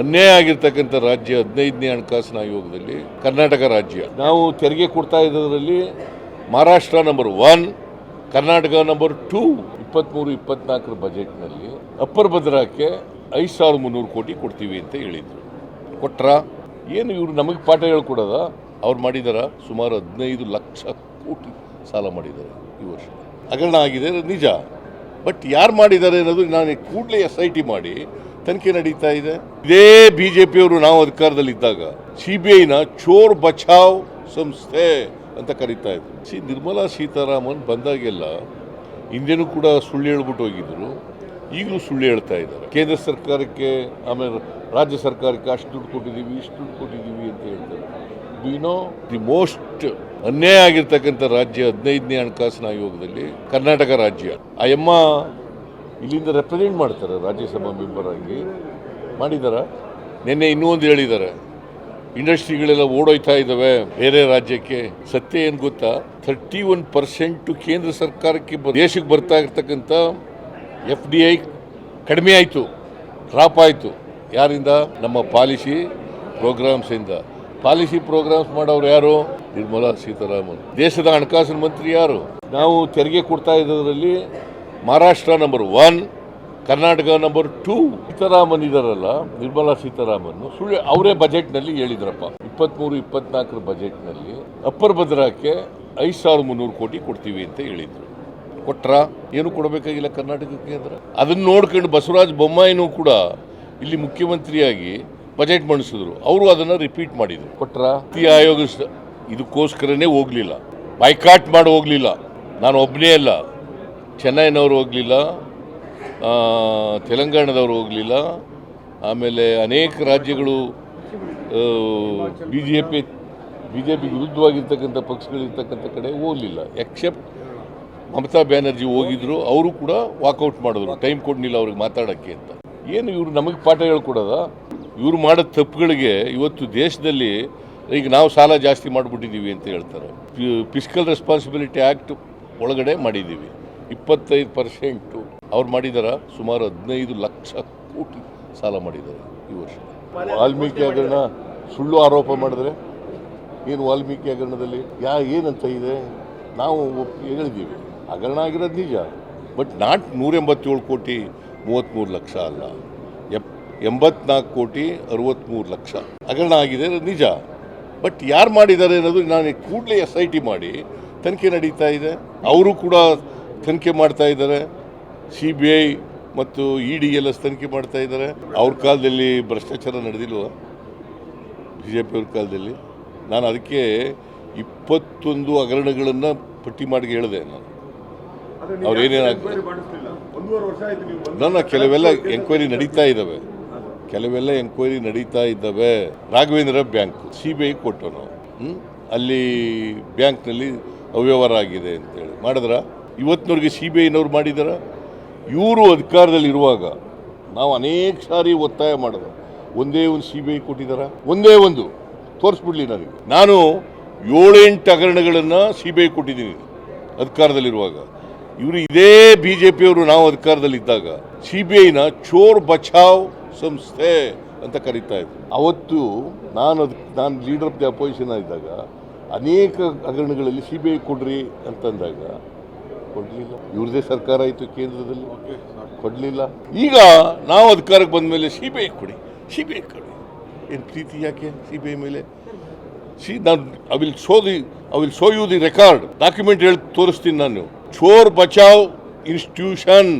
ಅನ್ಯಾಯ ಆಗಿರ್ತಕ್ಕಂಥ ರಾಜ್ಯ ಹದಿನೈದನೇ ಹಣಕಾಸಿನ ಆಯೋಗದಲ್ಲಿ ಕರ್ನಾಟಕ ರಾಜ್ಯ. ನಾವು ತೆರಿಗೆ ಕೊಡ್ತಾ ಇದ್ದದರಲ್ಲಿ Maharashtra number one Karnataka number two ಇಪ್ಪತ್ತ್ಮೂರು ಇಪ್ಪತ್ನಾಲ್ಕರ ಬಜೆಟ್ನಲ್ಲಿ ಅಪ್ಪರ್ ಭದ್ರಾಕ್ಕೆ ಐದು ಸಾವಿರದ ಮುನ್ನೂರು ಕೋಟಿ ಕೊಡ್ತೀವಿ ಅಂತ ಹೇಳಿದರು. ಕೊಟ್ರ? ಏನು ಇವರು ನಮಗೆ ಪಾಠ ಹೇಳ್ಕೊಡೋದ? ಅವ್ರು ಮಾಡಿದಾರ ಸುಮಾರು ಹದಿನೈದು ಲಕ್ಷ ಕೋಟಿ ಸಾಲ ಮಾಡಿದ್ದಾರೆ ಈ ವರ್ಷ. ಹಗರಣ ಆಗಿದೆ ನಿಜ. ಬಟ್ ಯಾರು ಮಾಡಿದ್ದಾರೆ ಅನ್ನೋದು ನಾನು ಕೂಡಲೇ ಎಸ್ ಮಾಡಿ ತನಿಖೆ ನಡೀತಾ ಇದೆ. ಇದೇ ಬಿಜೆಪಿಯವರು ನಾವು ಅಧಿಕಾರದಲ್ಲಿದ್ದಾಗ ಸಿ ಬಿ ಐನ ಚೋರ್ ಬಚಾವ್ ಸಂಸ್ಥೆ ಅಂತ ಕರೀತಾ ಇದ್ರು. ಸಿ ನಿರ್ಮಲಾ ಸೀತಾರಾಮನ್ ಬಂದಾಗೆಲ್ಲ ಹಿಂದೆನೂ ಕೂಡ ಸುಳ್ಳು ಹೇಳ್ಬಿಟ್ಟು ಹೋಗಿದ್ರು. ಈಗಲೂ ಸುಳ್ಳು ಹೇಳ್ತಾ ಇದ್ದಾರೆ. ಕೇಂದ್ರ ಸರ್ಕಾರಕ್ಕೆ ಆಮೇಲೆ ರಾಜ್ಯ ಸರ್ಕಾರಕ್ಕೆ ಅಷ್ಟು ದುಡ್ಡು ಕೊಟ್ಟಿದ್ದೀವಿ, ಇಷ್ಟು ದುಡ್ಡು ಕೊಟ್ಟಿದ್ದೀವಿ ಅಂತ ಹೇಳ್ತಾರೆ. ವಿನೋ ದಿ ಮೋಸ್ಟ್ ಅನ್ಯಾಯ ಆಗಿರ್ತಕ್ಕಂಥ ರಾಜ್ಯ ಹದಿನೈದನೇ ಹಣಕಾಸಿನ ಆಯೋಗದಲ್ಲಿ ಕರ್ನಾಟಕ ರಾಜ್ಯ. ಆ ಇಲ್ಲಿಂದ ರೆಪ್ರೆಸೆಂಟ್ ಮಾಡ್ತಾರೆ ರಾಜ್ಯಸಭಾ ಮೆಂಬರ್ ಆಗಿ. ಮಾಡಿದಾರ? ನಿನ್ನೆ ಇನ್ನೂ ಒಂದು ಹೇಳಿದ್ದಾರೆ ಇಂಡಸ್ಟ್ರಿಗಳೆಲ್ಲ ಓಡೋಯ್ತಾ ಇದ್ದಾವೆ ಬೇರೆ ರಾಜ್ಯಕ್ಕೆ. ಸತ್ಯ ಏನು ಗೊತ್ತಾ? ಥರ್ಟಿ ಒನ್ ಪರ್ಸೆಂಟು ಕೇಂದ್ರ ಸರ್ಕಾರಕ್ಕೆ ದೇಶಕ್ಕೆ ಬರ್ತಾ ಇರ್ತಕ್ಕಂಥ ಎಫ್ ಡಿ ಐ ಕಡಿಮೆ ಆಯಿತು ಡ್ರಾಪ್ ಆಯಿತು. ಯಾರಿಂದ? ನಮ್ಮ ಪಾಲಿಸಿ ಪ್ರೋಗ್ರಾಮ್ಸಿಂದ ಪಾಲಿಸಿ ಪ್ರೋಗ್ರಾಮ್ಸ್ ಮಾಡೋರು ಯಾರು? ನಿರ್ಮಲಾ ಸೀತಾರಾಮನ್. ದೇಶದ ಹಣಕಾಸಿನ ಮಂತ್ರಿ ಯಾರು? ನಾವು ತೆರಿಗೆ ಕೊಡ್ತಾ ಇದ್ದದರಲ್ಲಿ Maharashtra number one Karnataka number two Sitharaman ಇದಾರಲ್ಲ, ನಿರ್ಮಲಾ ಸೀತಾರಾಮನ್. ಸುಳ್ಳು ಅವರೇ ಬಜೆಟ್ನಲ್ಲಿ ಹೇಳಿದ್ರಪ್ಪ. ಇಪ್ಪತ್ತ್ಮೂರು ಇಪ್ಪತ್ನಾಲ್ಕರ ಬಜೆಟ್ನಲ್ಲಿ ಅಪ್ಪರ್ ಭದ್ರಾಕ್ಕೆ ಐದು ಸಾವಿರದ ಮುನ್ನೂರು ಕೋಟಿ ಕೊಡ್ತೀವಿ ಅಂತ ಹೇಳಿದರು. ಕೊಟ್ರ? ಏನು ಕೊಡಬೇಕಾಗಿಲ್ಲ ಕರ್ನಾಟಕಕ್ಕೆ ಅಂದ್ರೆ? ಅದನ್ನ ನೋಡ್ಕೊಂಡು ಬಸವರಾಜ ಬೊಮ್ಮಾಯಿನೂ ಕೂಡ ಇಲ್ಲಿ ಮುಖ್ಯಮಂತ್ರಿಯಾಗಿ ಬಜೆಟ್ ಮಂಡಿಸಿದ್ರು. ಅವರು ಅದನ್ನು ರಿಪೀಟ್ ಮಾಡಿದ್ರು. ಕೊಟ್ರ? ನೀತಿ ಆಯೋಗ ಇದಕ್ಕೋಸ್ಕರನೇ ಹೋಗಲಿಲ್ಲ. ಬೈಕಾಟ್ ಮಾಡಿ ಹೋಗಲಿಲ್ಲ. ನಾನು ಒಬ್ಬನೇ ಅಲ್ಲ. ಚೆನ್ನೈನವರು ಹೋಗಲಿಲ್ಲ ತೆಲಂಗಾಣದವರು ಹೋಗಲಿಲ್ಲ, ಆಮೇಲೆ ಅನೇಕ ರಾಜ್ಯಗಳು B J P B J P ವಿರುದ್ಧವಾಗಿರ್ತಕ್ಕಂಥ ಪಕ್ಷಗಳಿರ್ತಕ್ಕಂಥ ಕಡೆ ಹೋಗಲಿಲ್ಲ ಎಕ್ಸೆಪ್ಟ್ ಮಮತಾ ಬ್ಯಾನರ್ಜಿ ಹೋಗಿದ್ರು, ಅವರು ಕೂಡ ವಾಕೌಟ್ ಮಾಡಿದ್ರು ಟೈಮ್ ಕೊಡಲಿಲ್ಲ ಅವ್ರಿಗೆ ಮಾತಾಡೋಕ್ಕೆ ಅಂತ. ಏನು ಇವರು ನಮಗೆ ಪಾಠ ಹೇಳ್ಕೊಡೋದ? ಇವರು ಮಾಡೋ ತಪ್ಪುಗಳಿಗೆ ಇವತ್ತು ದೇಶದಲ್ಲಿ ಈಗ ನಾವು ಸಾಲ ಜಾಸ್ತಿ ಮಾಡಿಬಿಟ್ಟಿದ್ದೀವಿ ಅಂತ ಹೇಳ್ತಾರೆ. ಫಿಸ್ಕಲ್ ರೆಸ್ಪಾನ್ಸಿಬಿಲಿಟಿ ಆ್ಯಕ್ಟ್ ಒಳಗಡೆ ಮಾಡಿದ್ದೀವಿ. ಇಪ್ಪತ್ತೈದು ಪರ್ಸೆಂಟು ಅವ್ರು ಮಾಡಿದಾರ ಸುಮಾರು ಹದಿನೈದು ಲಕ್ಷ ಕೋಟಿ ಸಾಲ ಮಾಡಿದ್ದಾರೆ ಈ ವರ್ಷ. ವಾಲ್ಮೀಕಿ ಹಗರಣ ಸುಳ್ಳು ಆರೋಪ ಮಾಡಿದ್ರೆ ಏನು ವಾಲ್ಮೀಕಿ ಹಗರಣದಲ್ಲಿ ಯಾ ಏನಂತ ಇದೆ ನಾವು ಹೇಳಿದ್ದೀವಿ. ಹಗರಣ ಆಗಿರೋದು ನಿಜ. ಬಟ್ ನಾಟ್ ನೂರ ಎಂಬತ್ತೇಳು ಕೋಟಿ ಮೂವತ್ತ್ಮೂರು ಲಕ್ಷ ಅಲ್ಲ. ಎಪ್ ಎಂಬತ್ನಾಲ್ಕು ಕೋಟಿ ಅರವತ್ತ್ಮೂರು ಲಕ್ಷ. ಹಗರಣ ಆಗಿದೆ ನಿಜ. ಬಟ್ ಯಾರು ಮಾಡಿದ್ದಾರೆ ಅನ್ನೋದು ನಾನು ಕೂಡಲೇ ಎಸ್ ಐ ಟಿ ಮಾಡಿ ತನಿಖೆ ನಡೀತಾ ಇದೆ. ಅವರು ಕೂಡ ತನಿಖೆ ಮಾಡ್ತಾ ಇದ್ದಾರೆ. ಸಿ ಬಿ ಐ ಮತ್ತು ಇ ಡಿ ಎಲ್ಲ ತನಿಖೆ ಮಾಡ್ತಾ ಇದ್ದಾರೆ. ಅವ್ರ ಕಾಲದಲ್ಲಿ ಭ್ರಷ್ಟಾಚಾರ ನಡೆದಿಲ್ವ? ಬಿ ಜೆ ಪಿಯವ್ರ ಕಾಲದಲ್ಲಿ? ನಾನು ಅದಕ್ಕೆ ಇಪ್ಪತ್ತೊಂದು ಹಗರಣಗಳನ್ನು ಪಟ್ಟಿ ಮಾಡಿ ಹೇಳಿದೆ ನಾನು. ಅವ್ರೇನೇನಾಗ್ತದೆ ನನ್ನ ಕೆಲವೆಲ್ಲ ಎಂಕ್ವೈರಿ ನಡೀತಾ ಇದ್ದಾವೆ ಕೆಲವೆಲ್ಲ ಎಂಕ್ವೈರಿ ನಡೀತಾ ಇದ್ದಾವೆ Raghavendra bank C B I ಕೊಟ್ಟು ನಾವು? ಅಲ್ಲಿ ಬ್ಯಾಂಕ್ನಲ್ಲಿ ಅವ್ಯವಹಾರ ಆಗಿದೆ ಅಂತೇಳಿ. ಮಾಡಿದ್ರ? ಇವತ್ತಿನವ್ರಿಗೆ ಸಿ ಬಿ ಐನವ್ರು ಮಾಡಿದಾರ. ಇವರು ಅಧಿಕಾರದಲ್ಲಿರುವಾಗ ನಾವು ಅನೇಕ ಸಾರಿ ಒತ್ತಾಯ ಮಾಡಿದ್ರು ಒಂದೇ ಒಂದು ಸಿ ಬಿ ಐ ಕೊಟ್ಟಿದ್ದಾರ ಒಂದೇ ಒಂದು. ತೋರಿಸ್ಬಿಡ್ಲಿ ನನಗೆ ನಾನು ಏಳೆಂಟು ಹಗರಣಗಳನ್ನು ಸಿ ಬಿ ಐ ಕೊಟ್ಟಿದ್ದೀನಿ ಅಧಿಕಾರದಲ್ಲಿರುವಾಗ. ಇವರು ಇದೇ ಬಿ ಜೆ ಪಿಯವರು ನಾವು ಅಧಿಕಾರದಲ್ಲಿದ್ದಾಗ ಸಿ ಬಿ ಐನ ಚೋರ್ ಬಚಾವ್ ಸಂಸ್ಥೆ ಅಂತ ಕರೀತಾ ಇದ್ರು. ಅವತ್ತು ನಾನು ಅದ್, ನಾನು ಲೀಡರ್ ಆಫ್ ದಿ ಅಪೋಸಿಷನ್ ಇದ್ದಾಗ ಅನೇಕ ಹಗರಣಗಳಲ್ಲಿ ಸಿ ಬಿ ಐ ಕೊಡ್ರಿ ಅಂತಂದಾಗ ಕೊಡಲಿಲ್ಲ. ಇವ್ರದೇ ಸರ್ಕಾರ ಆಯಿತು ಕೇಂದ್ರದಲ್ಲಿ. ಕೊಡಲಿಲ್ಲ. ಈಗ ನಾವು ಅಧಿಕಾರಕ್ಕೆ ಬಂದ ಮೇಲೆ ಸಿ ಬಿ ಐ ಕೊಡಿ. ಸಿ ಬಿ ಐ ಕೊಡಿ. ಏನು ಪ್ರೀತಿ ಯಾಕೆ ಸಿ ಬಿ ಐ ಮೇಲೆ? ಸಿ ನಾನು I will show the I will show you the record document ಹೇಳಿ ತೋರಿಸ್ತೀನಿ ನಾನು. ಚೋರ್ ಬಚಾವ್ ಇನ್ಸ್ಟಿಟ್ಯೂಷನ್